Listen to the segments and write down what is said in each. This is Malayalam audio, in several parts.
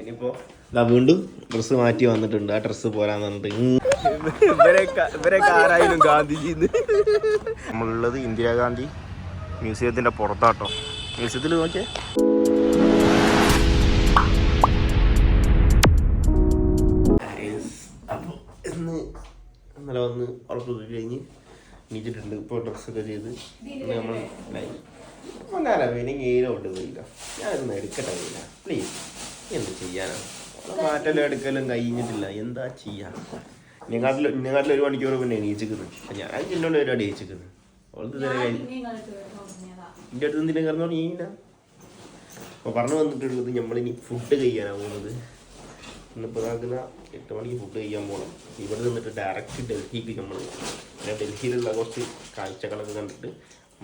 ഇനിയിപ്പോ ഇതാ വീണ്ടും ഡ്രസ്സ് മാറ്റി വന്നിട്ടുണ്ട്. ആ ഡ്രസ്സ് പോരാന്ന് പറഞ്ഞിട്ട് ഇവരൊക്കെ ആരായാലും ഗാന്ധിജിന്ന്. നമ്മളുള്ളത് ഇന്ദിരാഗാന്ധി മ്യൂസിയത്തിന്റെ പുറത്താട്ടോ. മ്യൂസിയത്തിൽ നോക്കിയേ. അപ്പോൾ ഇന്ന് ഇന്നലെ വന്ന് ഉറപ്പ് കഴിഞ്ഞ് നീറ്റിട്ടുണ്ട് ഇപ്പോൾ ഡ്രസ്സൊക്കെ ചെയ്ത്. നമ്മൾ പൊന്നാല പിന്നെ ഏലോട്ട് പോയില്ല ഞാനൊന്ന് എടുക്കട്ടെ പ്ലീസ് ചെയ്യാനാണ്. മാറ്റലും എടുക്കലും കഴിഞ്ഞിട്ടില്ല. എന്താ ചെയ്യാ? നിങ്ങാട്ടിൽ നിങ്ങാട്ടിൽ ഒരു മണിക്കൂർ പിന്നെ എണീച്ചിക്കുന്നു ഞാൻ ചിന്നോണ്ട് ഒരു അടി എണീച്ചിക്കുന്നു അവൾക്ക് ഇതുവരെ കഴിഞ്ഞു എന്റെ അടുത്ത് എന്തിനും കറന്നു തുടങ്ങിയില്ല അപ്പോൾ പറഞ്ഞു വന്നിട്ടുള്ളത് നമ്മളിനി ഫുഡ് കഴിക്കാനാണ് പോകുന്നത് ഇന്നിപ്പോൾ നടക്കുന്ന എട്ട് മണിക്ക് ഫുഡ് കഴിക്കാൻ പോകണം ഇവിടെ നിന്നിട്ട് ഡയറക്റ്റ് ഡൽഹിക്ക് നമ്മൾ പിന്നെ ഡൽഹിയിലുള്ള കുറച്ച് കാഴ്ചകളൊക്കെ കണ്ടിട്ട്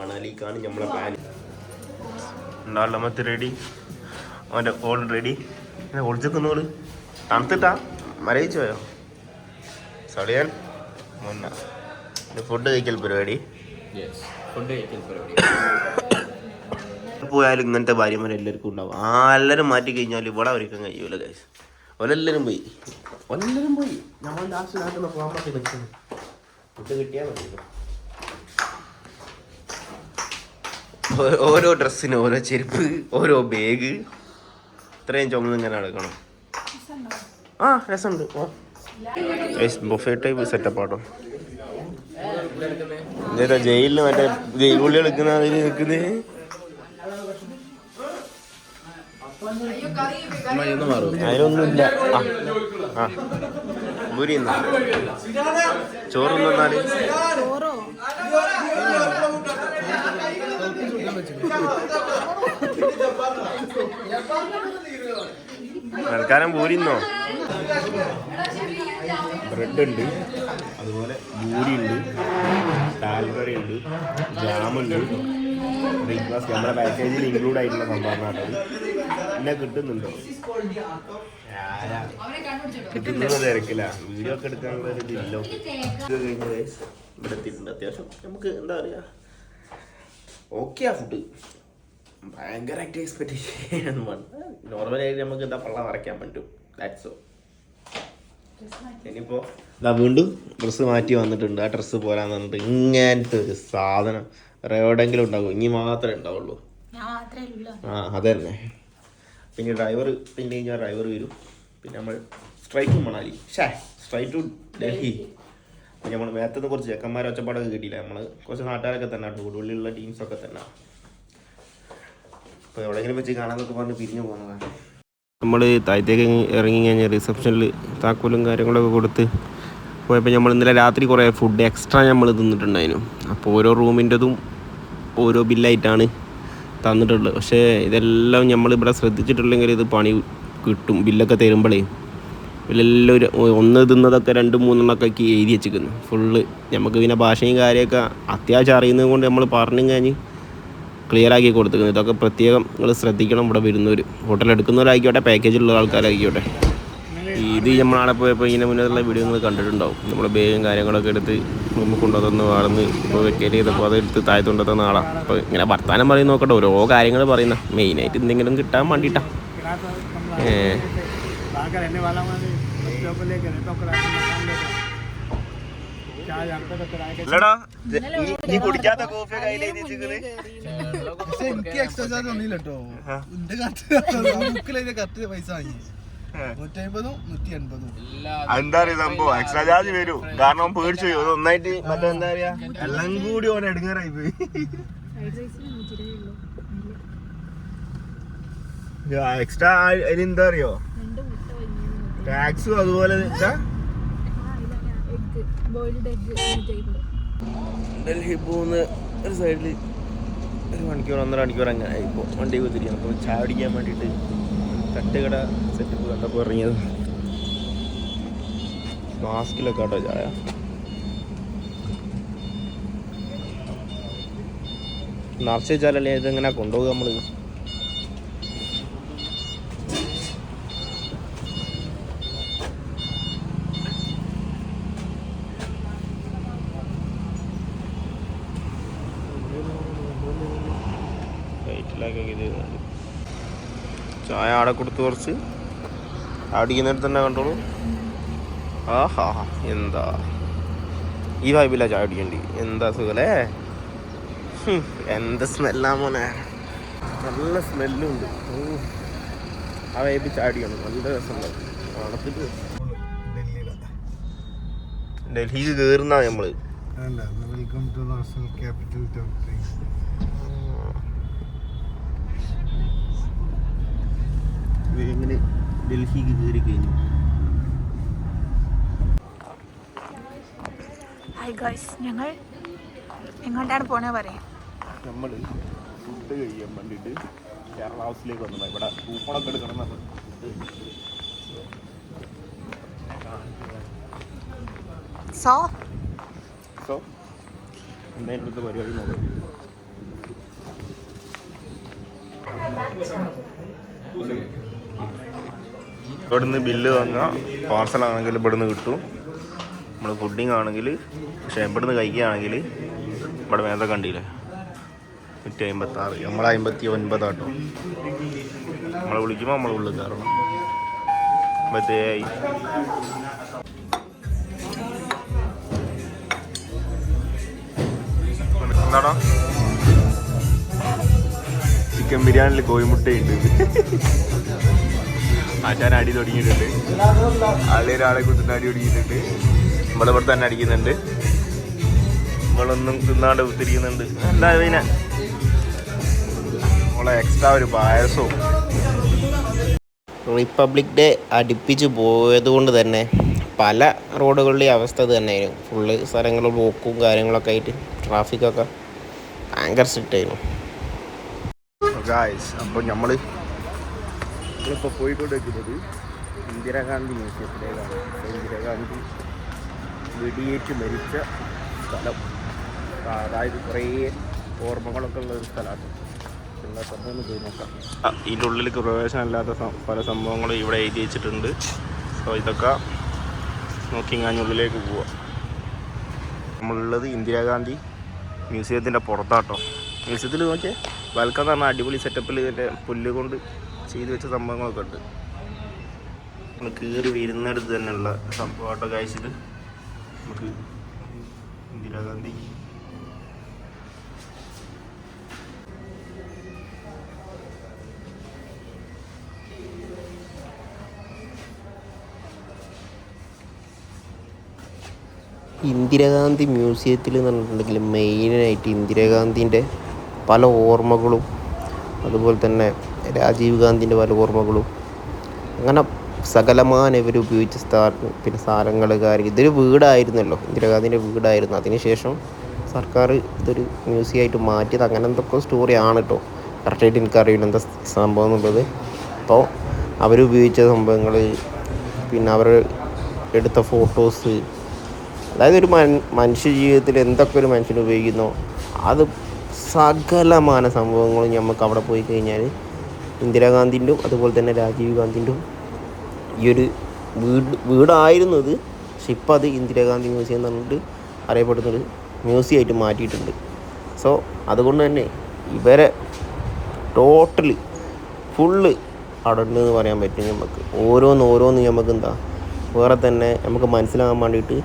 മണാലിക്കാണ് നമ്മളെ പ്ലാൻ ഉണ്ടാവില്ല മത്ത് റെഡി അവന്റെ ഓൾ റെഡി ഒളിച്ചൊക്കുന്നോൾ തണുത്തിട്ടാ. മരയിച്ചു പോയോ? സളിയാൻ മുന്ന. ഫുഡ് കഴിക്കൽ പരിപാടി. ഫുഡ് കഴിക്കൽ പരിപാടി. പോയാലും ഇങ്ങനത്തെ ഭാര്യമാർ എല്ലാവർക്കും ഉണ്ടാവും. ആ എല്ലാവരും മാറ്റി കഴിഞ്ഞാൽ ഇവിടെ ഒരിക്കലും കഴിയൂല ഗൈസ് ഒലെല്ലാവരും പോയി. ഒലെല്ലാവരും പോയി. നമ്മൾ ലാസ്റ്റ് നാട്ടിൽ പോകാൻ പറ്റി നിൽക്കുന്നു. ഫുഡ് കിട്ടിയാൽ മതി ഓ- ഓരോ ഡ്രസ്സിന് ഓരോ ചെരുപ്പ് ഓരോ ബാഗ് ഇത്രയും ചുമന്ന് ഇങ്ങനെ നടക്കണം. ആ രസമുണ്ട്. ബൊഫേ ടൈപ്പ് സെറ്റപ്പ് ആട്ടോ. ഇതേതാ ജയിലിൽ മറ്റേ ജയിൽ പുള്ളി എടുക്കുന്ന അതിൽ നിൽക്കുന്നേ? അതിലൊന്നുമില്ല. ആ ആ. ഭൂരി എന്നാ ചോറ് തന്നാൽ. തൽക്കാലം പൂരിന്നോ ബ്രെഡ് ഉണ്ട് അതുപോലെ പൂരി ഉണ്ട് താൽക്കറി ഉണ്ട് ജാമുണ്ട് ബ്രേക്ക്ഫാസ്റ്റ് നമ്മുടെ പാക്കേജിൽ ഇൻക്ലൂഡ് ആയിട്ടുള്ള സംഭവമാണ് പിന്നെ കിട്ടുന്നുണ്ടോ? കിട്ടുന്നത് തിരക്കില്ല വീഡിയോ ഒക്കെ എടുക്കാനുള്ള ഒരു ഇതില്ലോ. ഇത് ഇവിടെ എത്തിയിട്ടുണ്ട്. അത്യാവശ്യം നമുക്ക് എന്താ പറയാ ഓക്കെ ആ ഫുഡ് ഭയങ്കരമായിട്ട് എക്സ്പെക്ടേഷൻ നോർമലായിട്ട് നമുക്ക് എന്താ പള്ള വരയ്ക്കാൻ പറ്റും. ദാറ്റ്സ് ഇനിയിപ്പോ ഇതാ വീണ്ടും ഡ്രസ്സ് മാറ്റി വന്നിട്ടുണ്ട്. ആ ഡ്രസ്സ് പോരാന്ന് പറഞ്ഞിട്ട് ഇങ്ങനത്തെ ഒരു സാധനം വേറെ എവിടെയെങ്കിലും ഉണ്ടാകും. ഇനി മാത്രമേ ഉണ്ടാവുള്ളൂ. ആ അതെ തന്നെ പിന്നെ ഡ്രൈവർ പിന്നെ കഴിഞ്ഞാൽ ഡ്രൈവർ വരും. പിന്നെ നമ്മൾ സ്ട്രൈറ്റ് ടു മണാലി. ഷേ സ്ട്രൈറ്റ് ടു ഡൽഹി. പിന്നെ നമ്മൾ മേത്തുനിന്ന് കുറച്ച് ചെക്കന്മാരെ ഒച്ചപ്പാടൊക്കെ കിട്ടിയില്ല? നമ്മൾ കുറച്ച് നാട്ടുകാരൊക്കെ തന്നെ കൂടുതലുള്ള ടീംസൊക്കെ തന്നെ. അപ്പോൾ എവിടെയെങ്കിലും വെച്ച് കാണാമെന്നൊക്കെ പറഞ്ഞ് പിരിഞ്ഞു പോകുന്നതാണ് നമ്മൾ താഴത്തേക്ക് ഇറങ്ങി കഴിഞ്ഞാൽ റിസപ്ഷനിൽ താക്കോലും കാര്യങ്ങളൊക്കെ കൊടുത്ത് പോയപ്പോൾ നമ്മൾ ഇന്നലെ രാത്രി കുറേ ഫുഡ് എക്സ്ട്രാ നമ്മൾ തിന്നിട്ടുണ്ടായിരുന്നു അപ്പോൾ ഓരോ റൂമിന്റെതും ഓരോ ബില്ലായിട്ടാണ് തന്നിട്ടുള്ളത്. പക്ഷേ ഇതെല്ലാം നമ്മൾ ഇവിടെ ശ്രദ്ധിച്ചിട്ടില്ലെങ്കിൽ ഇത് പണി കിട്ടും. ബില്ലൊക്കെ തരുമ്പോഴേ ഇതിലെല്ലാം ഒന്ന് തിന്നതൊക്കെ രണ്ട് മൂന്നെണ്ണമൊക്കെ ആക്കി എഴുതി വെച്ചിരിക്കുന്നു. ഫുള്ള് നമുക്ക് പിന്നെ ഭാഷയും കാര്യമൊക്കെ അത്യാവശ്യം അറിയുന്നത് കൊണ്ട് നമ്മൾ പറഞ്ഞു കഴിഞ്ഞ് ക്ലിയർ ആക്കി കൊടുത്തിരിക്കുന്നത്. ഇതൊക്കെ പ്രത്യേകം നിങ്ങൾ ശ്രദ്ധിക്കണം. ഇവിടെ വരുന്നവർ ഹോട്ടൽ എടുക്കുന്നവരായിക്കോട്ടെ പാക്കേജിലുള്ള ആൾക്കാരായിക്കോട്ടെ. ഇത് നമ്മളവിടെ പോയപ്പോൾ ഇങ്ങനെ മുന്നേയുള്ള വീഡിയോ നിങ്ങൾ കണ്ടിട്ടുണ്ടാവും. നമ്മുടെ ബേഗും കാര്യങ്ങളൊക്കെ എടുത്ത് നമുക്ക് കൊണ്ടുവന്ന് വളർന്ന് ഇപ്പോൾ വെക്കേറ്റ് ചെയ്തപ്പോൾ അതെടുത്ത് താഴത്ത് കൊണ്ടുവന്ന ആളാണ് അപ്പോൾ ഇങ്ങനെ വർത്താനം പറയും നോക്കട്ടെ. ഓരോ കാര്യങ്ങൾ പറയുന്ന. മെയിനായിട്ട് എന്തെങ്കിലും കിട്ടാൻ വേണ്ടിയിട്ടാണ് ഏടാ നീ കോഫി പക്ഷെ എനിക്ക് എക്സ്ട്രാ ചാർജ് ഒന്നുമില്ല കേട്ടോ എന്റെ കറക്റ്റ് കറക്റ്റ് പൈസ വാങ്ങി എന്താ പറയാ സംഭവം എക്സ്ട്രാ ചാർജ് വരൂ കാരണം അവൻ പേടിച്ചു പോയി ഒന്നായിട്ട് മറ്റേ എന്താ പറയാ എല്ലാം കൂടി ഓൻ എടുങ്ങാറായി പോയി എക്സ്ട്രാ അറിയോ രണ്ട് മുട്ട വാങ്ങിയിരുന്നു ടാക്സും അതുപോലെ ഡൽഹി പോകുന്ന ഒരു സൈഡിൽ ഒരു മണിക്കൂർ ഒന്നര മണിക്കൂർ അങ്ങനെ ഇപ്പോൾ വണ്ടി കുത്തിരിക്കണം അപ്പോൾ ചായ പിടിക്കാൻ വേണ്ടിയിട്ട് തട്ടുകട സെറ്റപ്പ് കണ്ടപ്പോൾ ഇറങ്ങിയത്. മാസ്കിലൊക്കെ കേട്ടോ ചായ. നിറച്ച് വെച്ചാലല്ലേ ഇതിങ്ങനെ കൊണ്ടുപോകുക നമ്മൾ വയറ്റിലാക്കി ഇത് ചെയ്യുന്നുണ്ട് ചായ ആടെ കൊടുത്തു കുറച്ച്. അടിക്കുന്നിടത്ത് തന്നെ കണ്ടോളൂ. ആഹാ എന്താ? ഈ വൈബില്ല ചായ എന്താ സുഖല്ലേ? എന്താ സ്മെല്ലാ മോനെ? നല്ല സ്മെല്ലും ഉണ്ട്. ആ വൈബ് ചാടിയാണ് നല്ല രസമുണ്ട്. ഡൽഹിയിൽ കയറുന്ന നമ്മൾ welcome to national capital territory ഇങ്ങനെ ഡൽഹിക്ക് കയറി കഴിഞ്ഞു? ഹായ് ഗൈസ് ഞങ്ങൾ എങ്ങോട്ടാണ് പോണേ പറയാം. നമ്മൾ ഫുഡ് കഴിക്കാൻ വേണ്ടിയിട്ട് കേരള ഹൗസിലേക്ക് വന്നു ഇവിടെ കൂപ്പണൊക്കെ എടുക്കണം സോ സോ എന്തായാലും ഇവിടുത്തെ പരിപാടി നോക്കാം. ഇവിടുന്ന് ബില്ല് വാങ്ങാം പാർസൽ ആണെങ്കിൽ ഇവിടുന്ന് കിട്ടും. നമ്മൾ ഫുഡിങ് ആണെങ്കിൽ പക്ഷേ ഇവിടുന്ന് കഴിക്കുകയാണെങ്കിൽ ഇവിടെ വേദ കണ്ടില്ലേ? നൂറ്റി അമ്പത്തി ആറ് നമ്മൾ അമ്പത്തി ഒൻപതാട്ടോ നമ്മളെ വിളിക്കുമ്പോൾ നമ്മൾ ഉള്ളിൽ കയറണം. അമ്പത്തേഴായി എന്താടാ? ചിക്കൻ ബിരിയാണിയിൽ കോഴിമുട്ടയുണ്ട്. ആശാൻ അടി തുടങ്ങിയിട്ടുണ്ട്. ആളെ ഒരാളെ കുത്തുന്ന അടി തുടങ്ങിയിട്ടുണ്ട് നമ്മളെ ഇവിടെ തന്നെ അടിക്കുന്നുണ്ട്. നമ്മളൊന്നും തിന്നാണ്ട് കുത്തിരിക്കുന്നുണ്ട് എന്താ പിന്നെ നമ്മളെ എക്സ്ട്രാ ഒരു പായസവും. റിപ്പബ്ലിക് ഡേ അടുപ്പിച്ച് പോയതുകൊണ്ട് തന്നെ പല റോഡുകളുടെയും അവസ്ഥ ഇത് തന്നെയായിരുന്നു. ഫുള്ള് സ്ഥലങ്ങൾ ബ്ലോക്കും കാര്യങ്ങളൊക്കെ ആയിട്ട് ട്രാഫിക്കൊക്കെ ഭയങ്കര സ്ട്രിക്റ്റ് ആയിരുന്നു. ഗായ്സ് അപ്പോൾ നമ്മൾ നമ്മളിപ്പോൾ പോയിക്കൊണ്ടിരിക്കുന്നത് ഇന്ദിരാഗാന്ധി മ്യൂസിയത്തിലേക്കാണ്. ഇന്ദിരാഗാന്ധി വെടിയേറ്റ് മരിച്ച സ്ഥലം. അതായത് കുറേ ഓർമ്മകളൊക്കെ ഉള്ള ഒരു സ്ഥലമാണ്. ഇതിന്റെ ഉള്ളിലേക്ക് പ്രവേശനമില്ലാത്ത പല സംഭവങ്ങളും ഇവിടെ എഴുതി വെച്ചിട്ടുണ്ട്. സോ ഇതൊക്കെ നോക്കി ഉള്ളിലേക്ക് പോവാം. നമ്മളുള്ളത് ഇന്ദിരാഗാന്ധി മ്യൂസിയത്തിന്റെ പുറത്താട്ടോ. മ്യൂസിയത്തിൽ നോക്കിയേ വൽക്കം പറഞ്ഞാൽ അടിപൊളി സെറ്റപ്പിൽ ഇതിന്റെ പുല്ല് കൊണ്ട് ചെയ്തു വെച്ച സംഭവങ്ങളൊക്കെ ഉണ്ട്. നമ്മൾ കയറി വരുന്നിടത്ത് തന്നെയുള്ള സംഭവമായിട്ട് കാഴ്ചയിൽ നമുക്ക് ഇന്ദിരാഗാന്ധി. ഇന്ദിരാഗാന്ധി മ്യൂസിയത്തിൽ എന്ന് പറഞ്ഞിട്ടുണ്ടെങ്കിൽ മെയിനായിട്ട് ഇന്ദിരാഗാന്ധിന്റെ പല ഓർമ്മകളും അതുപോലെ തന്നെ രാജീവ് ഗാന്ധിന്റെ പല ഓർമ്മകളും. അങ്ങനെ സകലമാന ഇവർ ഉപയോഗിച്ച സ്ഥാ പിന്നെ സാധനങ്ങൾ കാര്യം ഇതൊരു വീടായിരുന്നല്ലോ. ഇന്ദിരാഗാന്ധിന്റെ വീടായിരുന്നു. അതിനുശേഷം സർക്കാർ ഇതൊരു മ്യൂസിയമായിട്ട് മാറ്റിയത്. അങ്ങനെ എന്തൊക്കെ സ്റ്റോറിയാണ് കേട്ടോ കറക്റ്റായിട്ട് എനിക്കറിയില്ല എന്താ സംഭവം എന്നുള്ളത്. അപ്പോൾ അവരുപയോഗിച്ച സംഭവങ്ങൾ പിന്നെ അവർ എടുത്ത ഫോട്ടോസ് അതായത് ഒരു മൻ മനുഷ്യ ജീവിതത്തിൽ എന്തൊക്കെ ഒരു മനുഷ്യൻ ഉപയോഗിക്കുന്നോ അത് സകലമാന സംഭവങ്ങളും നമുക്ക് അവിടെ പോയി കഴിഞ്ഞാൽ ഇന്ദിരാഗാന്ധിന്റെയും അതുപോലെ തന്നെ രാജീവ് ഗാന്ധിന്റെയും ഈ ഒരു വീട് വീടായിരുന്നു ഇത് പക്ഷെ ഇപ്പോൾ അത് ഇന്ദിരാഗാന്ധി മ്യൂസിയം എന്ന് പറഞ്ഞിട്ട് അറിയപ്പെടുന്നൊരു മ്യൂസിയമായിട്ട് മാറ്റിയിട്ടുണ്ട്. സോ അതുകൊണ്ട് തന്നെ ഇവരെ ടോട്ടലി ഫുള്ള് അവിടെ ഉണ്ടെന്ന് പറയാൻ പറ്റും നമുക്ക്. ഓരോന്ന് ഓരോന്ന് നമുക്ക് എന്താ വേറെ തന്നെ നമുക്ക് മനസ്സിലാകാൻ വേണ്ടിയിട്ട്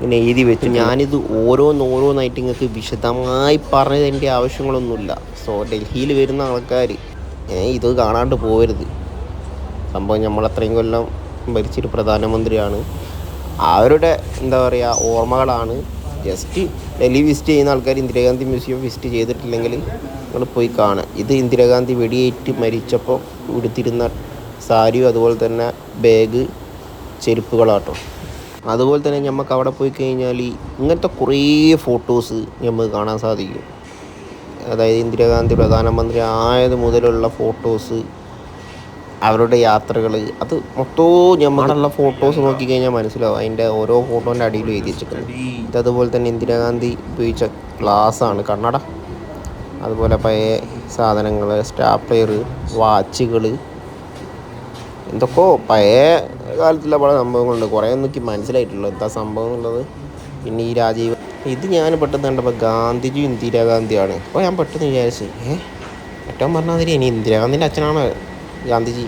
ഇങ്ങനെ എഴുതി വെച്ചു ഞാനിത് ഓരോന്ന് ഓരോന്നായിട്ട് നിങ്ങൾക്ക് വിശദമായി പറഞ്ഞതിന്റെ ആവശ്യങ്ങളൊന്നുമില്ല. സോ ഡൽഹിയിൽ വരുന്ന ആൾക്കാർ ഇത് കാണാണ്ട് പോകരുത് സംഭവം നമ്മൾ അത്രയും കൊല്ലം ഭരിച്ചൊരു പ്രധാനമന്ത്രിയാണ്. അവരുടെ എന്താ പറയുക ഓർമ്മകളാണ്. ജസ്റ്റ് ഡൽഹി വിസിറ്റ് ചെയ്യുന്ന ആൾക്കാർ ഇന്ദിരാഗാന്ധി മ്യൂസിയം വിസിറ്റ് ചെയ്തിട്ടില്ലെങ്കിൽ നിങ്ങൾ പോയി കാണുക. ഇത് ഇന്ദിരാഗാന്ധി വെടിയേറ്റ് മരിച്ചപ്പോൾ ഉടുത്തിരുന്ന സാരിയും അതുപോലെ തന്നെ ബാഗ് ചെരുപ്പുകളാട്ടോ. അതുപോലെ തന്നെ നമുക്ക് അവിടെ പോയി കഴിഞ്ഞാൽ ഇങ്ങനത്തെ കുറേ ഫോട്ടോസ് നമുക്ക് കാണാൻ സാധിക്കും. അതായത് ഇന്ദിരാഗാന്ധി പ്രധാനമന്ത്രി ആയത് മുതലുള്ള ഫോട്ടോസ് അവരുടെ യാത്രകൾ അത് മൊത്തവും ഞമ്മളുള്ള ഫോട്ടോസ് നോക്കിക്കഴിഞ്ഞാൽ മനസ്സിലാവും. അതിന്റെ ഓരോ ഫോട്ടോന്റെ അടിയിലും എഴുതി വെച്ചിട്ടുണ്ട് ഇതതുപോലെ തന്നെ ഇന്ദിരാഗാന്ധി ഉപയോഗിച്ച ഗ്ലാസ്സാണ് കണ്ണട. അതുപോലെ പഴയ സാധനങ്ങൾ സ്റ്റാപ്ലെയർ വാച്ചുകൾ എന്തൊക്കെയോ പഴയ കാലത്തുള്ള പല സംഭവങ്ങളുണ്ട്. കുറേ ഒന്നും എനിക്ക് മനസ്സിലായിട്ടുള്ളൂ എന്താ സംഭവം എന്നുള്ളത്. പിന്നെ ഈ രാജീവ് ഇത് ഞാൻ പെട്ടെന്ന് കണ്ടപ്പോൾ ഗാന്ധിജി ഇന്ദിരാഗാന്ധിയാണ് അപ്പോൾ ഞാൻ പെട്ടെന്ന് വിചാരിച്ചു ഏ? ഏറ്റവും പറഞ്ഞാൽ ഇനി ഇന്ദിരാഗാന്ധിന്റെ അച്ഛനാണ് ഗാന്ധിജി?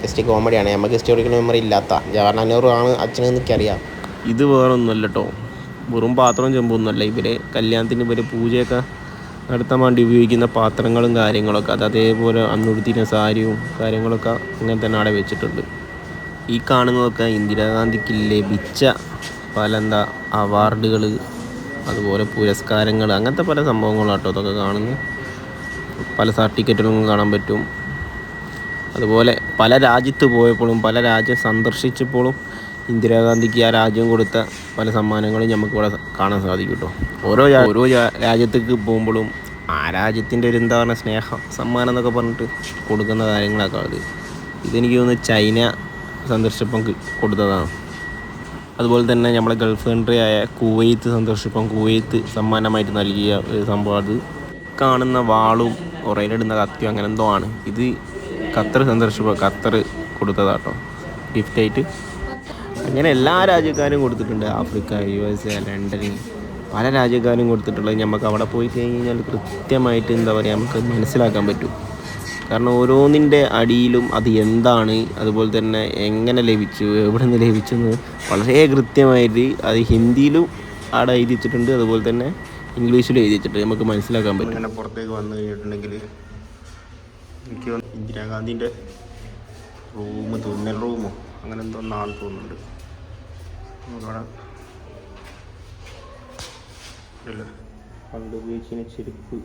ജസ്റ്റ് കോമഡിയാണ്. നമുക്ക് ഹിസ്റ്റോറിക്കൽ മെമ്മറി ഇല്ലാത്ത ജവഹർലാൽ നെഹ്റു ആണ് അച്ഛനെന്ന് എനിക്കറിയാം ഇത് വേറൊന്നുമല്ല കേട്ടോ വെറും പാത്രവും ചെമ്പൊന്നുമല്ല ഇവർ കല്യാണത്തിന് ഇവർ പൂജയൊക്കെ നടത്താൻ വേണ്ടി ഉപയോഗിക്കുന്ന പാത്രങ്ങളും കാര്യങ്ങളൊക്കെ അത് അതേപോലെ അന്നുടുത്തിന സാരിയും കാര്യങ്ങളൊക്കെ ഇങ്ങനെ തന്നെ അവിടെ വെച്ചിട്ടുണ്ട്. ഈ കാണുന്നതൊക്കെ ഇന്ദിരാഗാന്ധിക്ക് ലഭിച്ച പല എന്താ അവാർഡുകൾ അതുപോലെ പുരസ്കാരങ്ങൾ അങ്ങനത്തെ പല സംഭവങ്ങളാട്ടോ അതൊക്കെ കാണുന്നത് പല സർട്ടിഫിക്കറ്റുകളും കാണാൻ പറ്റും. അതുപോലെ പല രാജ്യത്ത് പോയപ്പോഴും പല രാജ്യം സന്ദർശിച്ചപ്പോഴും ഇന്ദിരാഗാന്ധിക്ക് ആ രാജ്യം കൊടുത്ത പല സമ്മാനങ്ങളും നമുക്കിവിടെ കാണാൻ സാധിക്കും കേട്ടോ ഓരോ ഓരോ രാജ്യത്തേക്ക് പോകുമ്പോഴും ആ രാജ്യത്തിന്റെ ഒരു എന്താ പറയുക സ്നേഹം സമ്മാനം എന്നൊക്കെ പറഞ്ഞിട്ട് കൊടുക്കുന്ന കാര്യങ്ങളൊക്കെ അത്. ഇതെനിക്ക് തോന്നുന്നു ചൈന സന്ദർശിച്ചപ്പം കൊടുത്തതാണ്. അതുപോലെ തന്നെ നമ്മുടെ ഗൾഫ് കൺട്രി ആയ കുവൈത്ത് സന്ദർശിപ്പം കുവൈത്ത് സമ്മാനമായിട്ട് നൽകിയ ഒരു സംഭവം അത്. കാണുന്ന വാളും ഉറയിലിടുന്ന കത്തിയും അങ്ങനെ എന്തോ ആണ്. ഇത് ഖത്തർ സന്ദർശിപ്പം ഖത്തർ കൊടുത്തതാട്ടോ. ഗിഫ്റ്റായിട്ട് അങ്ങനെ എല്ലാ രാജ്യക്കാരും കൊടുത്തിട്ടുണ്ട്. Africa U S A London പല രാജ്യക്കാരും കൊടുത്തിട്ടുള്ളത് നമുക്ക് അവിടെ പോയി കഴിഞ്ഞാൽ കൃത്യമായിട്ട് എന്താ പറയുക നമുക്ക് മനസ്സിലാക്കാൻ പറ്റും. കാരണം ഓരോന്നിന്റെ അടിയിലും അത് എന്താണ് അതുപോലെ തന്നെ എങ്ങനെ ലഭിച്ചു എവിടെ നിന്ന് ലഭിച്ചു എന്ന് വളരെ കൃത്യമായിട്ട് അത് ഹിന്ദിയിലും അവിടെ എഴുതി വെച്ചിട്ടുണ്ട് അതുപോലെ തന്നെ ഇംഗ്ലീഷിലും എഴുതി വെച്ചിട്ട് നമുക്ക് മനസ്സിലാക്കാൻ പറ്റും. അങ്ങനെ പുറത്തേക്ക് വന്നു കഴിഞ്ഞിട്ടുണ്ടെങ്കിൽ എനിക്ക് ഇന്ദിരാഗാന്ധിന്റെ റൂം തുന്നൽ റൂമോ അങ്ങനെ എന്തോ ഒന്നാണെന്ന് തോന്നുന്നുണ്ട്. പണ്ട് ഉപയോഗിച്ചതിന് ചെരുപ്പ്.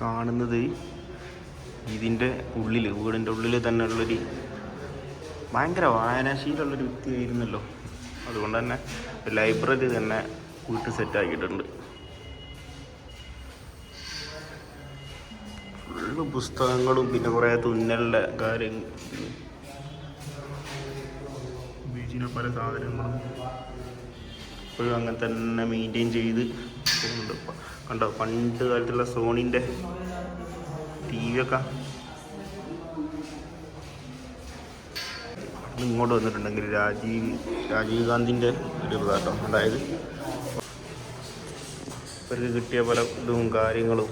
കാണുന്നത് ഇതിന്റെ ഉള്ളിൽ വീടിന്റെ ഉള്ളിൽ തന്നെ ഉള്ളൊരു ഭയങ്കര വായനാശീലമുള്ളൊരു വ്യക്തിയായിരുന്നല്ലോ. അതുകൊണ്ട് തന്നെ ലൈബ്രറി തന്നെ വീട്ട് സെറ്റാക്കിയിട്ടുണ്ട് ഫുള്ള് പുസ്തകങ്ങളും പിന്നെ കുറേ തുന്നലിന്റെ കാര്യം ഉപയോഗിച്ചിരുന്ന പല സാധനങ്ങളും ഇപ്പോഴും അങ്ങനെ തന്നെ മെയിന്റെയിൻ ചെയ്ത് പോകുന്നുണ്ട് കണ്ടോ പണ്ട് കാലത്തുള്ള സോണിന്റെ ടി വി ഒക്കെ ഇങ്ങോട്ട് വന്നിട്ടുണ്ടെങ്കിൽ രാജീവ് രാജീവ് ഗാന്ധിന്റെ ഒരു ഇതാട്ടോ. അതായത് ഇവർക്ക് കിട്ടിയ പല ഇതും കാര്യങ്ങളും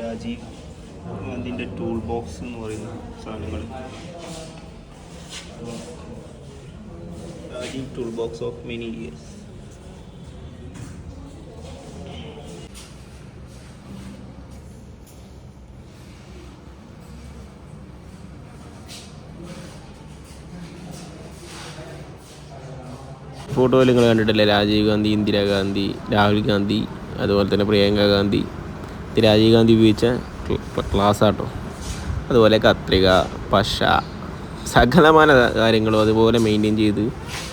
രാജീവ് അതിന്റെ ടൂൾ ബോക്സ് എന്ന് പറയുന്ന സാധനങ്ങൾ. Rajiv tool box of many years ഫോട്ടോയിൽ നിങ്ങൾ കണ്ടിട്ടില്ലേ? രാജീവ് ഗാന്ധി ഇന്ദിരാഗാന്ധി രാഹുൽ ഗാന്ധി അതുപോലെ തന്നെ പ്രിയങ്ക ഗാന്ധി. രാജീവ് ഗാന്ധി ഉപയോഗിച്ച ക്ലാസ് ആട്ടോ അതുപോലെ കത്രിക പശ സകലമാന കാര്യങ്ങളും അതുപോലെ മെയിന്റെയിൻ ചെയ്ത്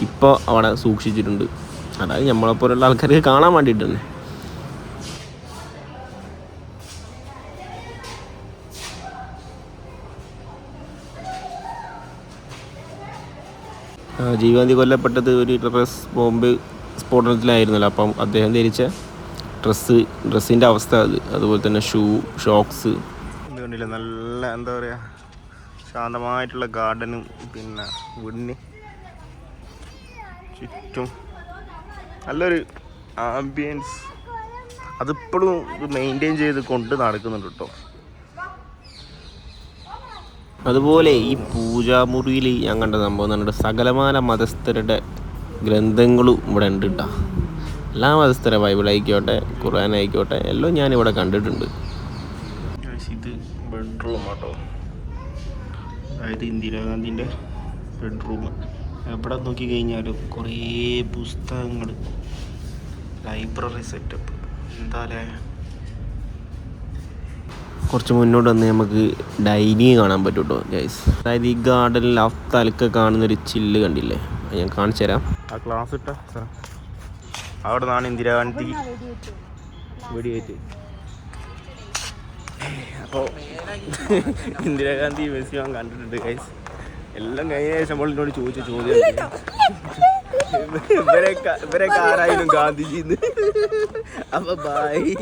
ഇപ്പോൾ അവിടെ സൂക്ഷിച്ചിട്ടുണ്ട്. അതായത് നമ്മളെപ്പോലുള്ള ആൾക്കാർക്ക് കാണാൻ വേണ്ടിയിട്ട് തന്നെ. രാജീവ് ഗാന്ധി കൊല്ലപ്പെട്ടത് ഒരു ഡ്രസ് ബോംബ് സ്ഫോടനത്തിലായിരുന്നല്ലോ. അപ്പം അദ്ദേഹം ധരിച്ച ഡ്രസ്സ് ഡ്രസ്സിന്റെ അവസ്ഥ അത് അതുപോലെ തന്നെ ഷൂ ഷോക്സ്. കണ്ടില്ല നല്ല എന്താ പറയുക ശാന്തമായിട്ടുള്ള ഗാർഡനും പിന്നെ വീടിന് ചുറ്റും നല്ലൊരു ആംബിയൻസ് അതിപ്പോഴും മെയിന്റെയിൻ ചെയ്ത് കൊണ്ട് നടക്കുന്നുണ്ട് കേട്ടോ അതുപോലെ ഈ പൂജാമുറിയിൽ ഞാൻ കണ്ട സംഭവം എന്ന് പറഞ്ഞിട്ട് സകലമാന മതസ്ഥരുടെ ഗ്രന്ഥങ്ങളും ഇവിടെ ഉണ്ട് കേട്ടോ എല്ലാ മതസ്ഥരെ ബൈബിൾ ആയിക്കോട്ടെ ഖുർആൻ ആയിക്കോട്ടെ എല്ലാം ഞാനിവിടെ കണ്ടിട്ടുണ്ട്. ഇത് ബെഡ്റൂം ആട്ടോ. അതായത് ഇന്ദിരാഗാന്ധിന്റെ ബെഡ്റൂം. എവിടെ നോക്കിക്കഴിഞ്ഞാലും കുറേ പുസ്തകങ്ങൾ. ലൈബ്രറി സെറ്റപ്പ് എന്താല്ലേ കുറച്ച് മുന്നോട്ട് വന്ന് നമുക്ക് ഡൈനിങ് കാണാൻ പറ്റും കേട്ടോ ഗൈസ് അതായത് ഈ ഗാർഡനിൽ അഫ്താലൊക്കെ കാണുന്നൊരു ചില്ല് കണ്ടില്ലേ? ഞാൻ കാണിച്ചു തരാം ആ ക്ലാസ് ഇട്ട അവിടെ നിന്നാണ് ഇന്ദിരാഗാന്ധി വെടിയേറ്റ്. അപ്പോൾ ഇന്ദിരാഗാന്ധി മ്യൂസിയം കണ്ടിട്ടുണ്ട് ഗൈസ് എല്ലാം കഴിഞ്ഞ ശേഷം നമ്മൾ എന്നോട് ചോദിച്ച ചോദ്യം ഇവരെ ഇവരെ ആരായാലും ഗാന്ധിജിന്ന്. അപ്പൊ ബായ്